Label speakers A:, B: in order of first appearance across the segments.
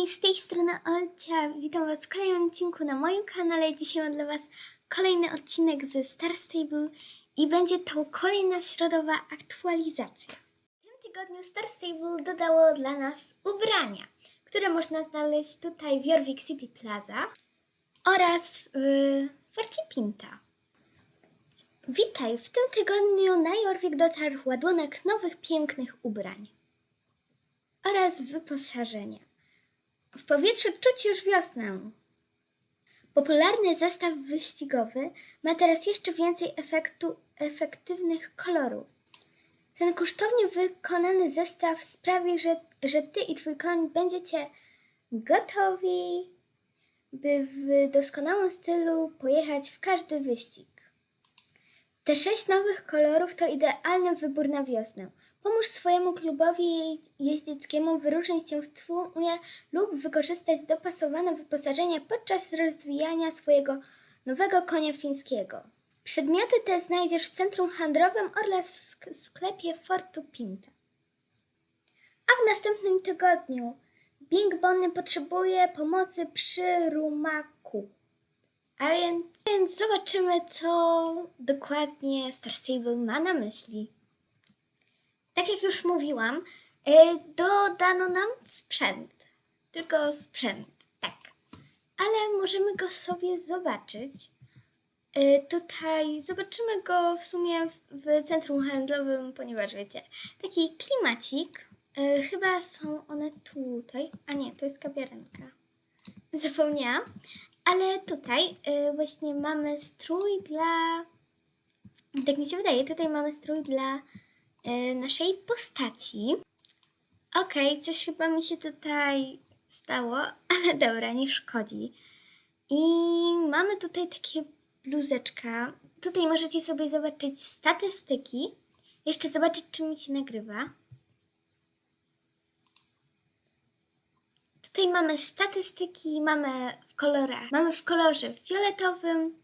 A: kochani, z tej strony Olcia. Witam Was w kolejnym odcinku na moim kanale. Dzisiaj mam dla Was kolejny odcinek ze Star Stable i będzie to kolejna środowa aktualizacja. W tym tygodniu Star Stable dodało dla nas ubrania, które można znaleźć tutaj w Jorvik City Plaza oraz w Forcie Pinta. Witaj, w tym tygodniu na Jorvik dotarł ładunek nowych pięknych ubrań oraz wyposażenia. W powietrzu czuć już wiosnę. Popularny zestaw wyścigowy ma teraz jeszcze więcej efektu, efektywnych kolorów. Ten kosztownie wykonany zestaw sprawi, że, że ty i twój koń będziecie gotowi, by w doskonałym stylu pojechać w każdy wyścig. Te sześć nowych kolorów to idealny wybór na wiosnę. Pomóż swojemu klubowi jeździeckiemu wyróżnić się w tłumie lub wykorzystać dopasowane wyposażenie podczas rozwijania swojego nowego konia fińskiego. Przedmioty te znajdziesz w centrum handlowym oraz w sklepie Fortu Pinta. A w następnym tygodniu Bing Bonny potrzebuje pomocy przy rumaku. A więc, więc zobaczymy, co dokładnie Star Stable ma na myśli. Tak jak już mówiłam, e, dodano nam sprzęt. Tylko sprzęt, tak. Ale możemy go sobie zobaczyć. E, Tutaj zobaczymy go w sumie w, centrum handlowym, ponieważ wiecie, taki klimacik. E, Chyba są one tutaj. A nie, to jest kawiarenka. Zapomniałam. Ale tutaj y, właśnie mamy strój dla. Tak mi się wydaje, tutaj mamy strój dla y, naszej postaci. Okej, coś chyba mi się tutaj stało, ale dobra, nie szkodzi. I mamy tutaj takie bluzeczka. Tutaj możecie sobie zobaczyć statystyki. Jeszcze zobaczyć, czy mi się nagrywa. Tutaj mamy statystyki, mamy w kolorach. Mamy w kolorze fioletowym,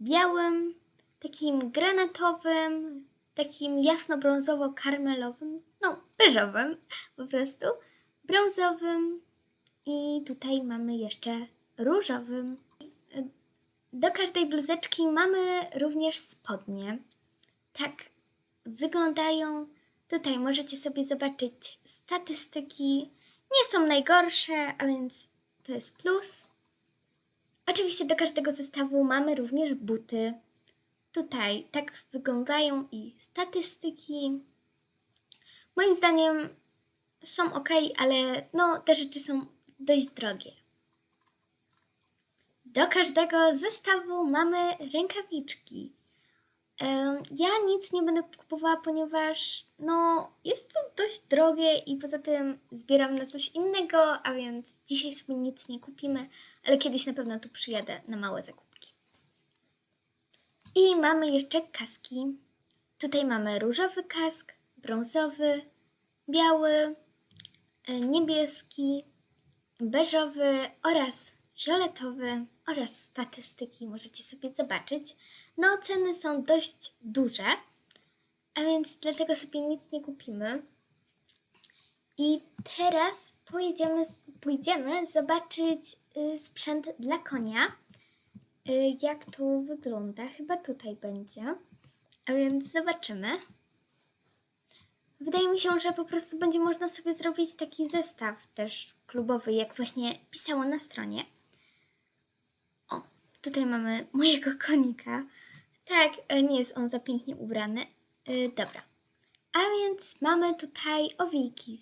A: białym, takim granatowym, takim jasno-brązowo-karmelowym, no beżowym po prostu, brązowym i tutaj mamy jeszcze różowym. Do każdej bluzeczki mamy również spodnie. Tak wyglądają. Tutaj możecie sobie zobaczyć statystyki nie są najgorsze, a więc to jest plus. Oczywiście do każdego zestawu mamy również buty. Tutaj tak wyglądają i statystyki. Moim zdaniem są ok, ale no te rzeczy są dość drogie. Do każdego zestawu mamy rękawiczki. Ja nic nie będę kupowała, ponieważ no, jest to dość drogie i poza tym zbieram na coś innego, a więc dzisiaj sobie nic nie kupimy, ale kiedyś na pewno tu przyjadę na małe zakupki. I mamy jeszcze kaski. Tutaj mamy różowy kask, brązowy, biały, e, niebieski, beżowy oraz fioletowy oraz statystyki możecie sobie zobaczyć. No, ceny są dość duże, a więc dlatego sobie nic nie kupimy. I teraz pójdziemy zobaczyć y, sprzęt dla konia. Y, jak to wygląda? Chyba tutaj będzie. A więc zobaczymy. Wydaje mi się, że po prostu będzie można sobie zrobić taki zestaw też klubowy, jak właśnie pisało na stronie. O, tutaj mamy mojego konika. Tak, e, nie jest on za pięknie ubrany. E, dobra. A więc mamy tutaj owiki.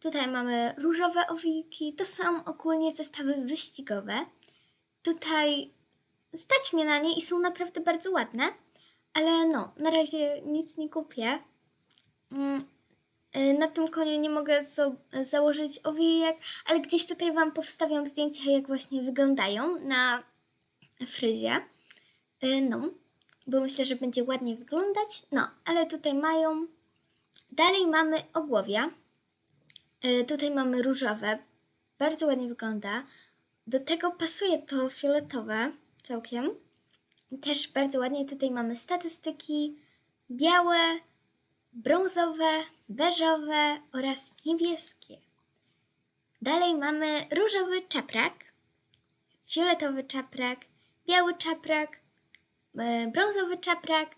A: Tutaj mamy różowe owiki. To są ogólnie zestawy wyścigowe. Tutaj stać mnie na nie i są naprawdę bardzo ładne. Ale no, na razie nic nie kupię. Mm, y, Na tym koniu nie mogę założyć owijek, ale gdzieś tutaj Wam powstawiam zdjęcia, jak właśnie wyglądają na fryzie. Y, No, bo myślę, że będzie ładnie wyglądać. No, ale tutaj mają. Dalej mamy ogłowia. Y, Tutaj mamy różowe. Bardzo ładnie wygląda. Do tego pasuje to fioletowe całkiem. Też bardzo ładnie. Tutaj mamy statystyki białe, brązowe, beżowe oraz niebieskie. Dalej mamy różowy czaprak, fioletowy czaprak, biały czaprak, e, brązowy czaprak,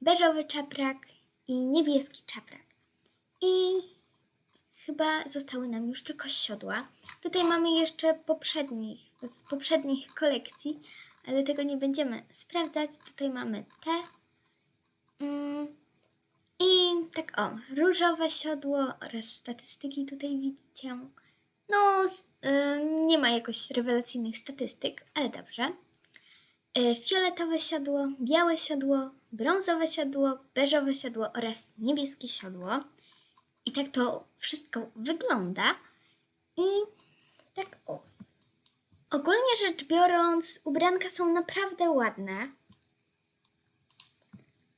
A: beżowy czaprak i niebieski czaprak. I chyba zostały nam już tylko siodła. Tutaj mamy jeszcze poprzednich, z poprzednich kolekcji, ale tego nie będziemy sprawdzać. Tutaj mamy te. Mm, I tak o, różowe siodło oraz statystyki tutaj widzicie. No, ym, nie ma jakoś rewelacyjnych statystyk, ale dobrze. Y, Fioletowe siodło, białe siodło, brązowe siodło, beżowe siodło oraz niebieskie siodło. I tak to wszystko wygląda. I tak o. Ogólnie rzecz biorąc, ubranka są naprawdę ładne,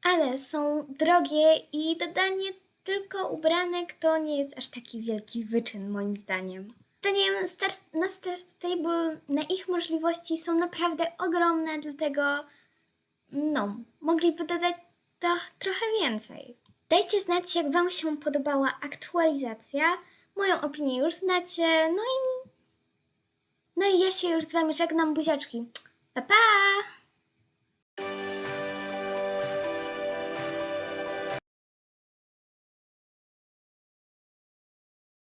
A: ale są drogie i dodanie tylko ubranek to nie jest aż taki wielki wyczyn moim zdaniem. Zdaniem Star, na Star Stable na ich możliwości są naprawdę ogromne, dlatego no, mogliby dodać to trochę więcej. Dajcie znać, jak Wam się podobała aktualizacja. Moją opinię już znacie. No i, no i ja się już z Wami żegnam, buziaczki. Pa, pa!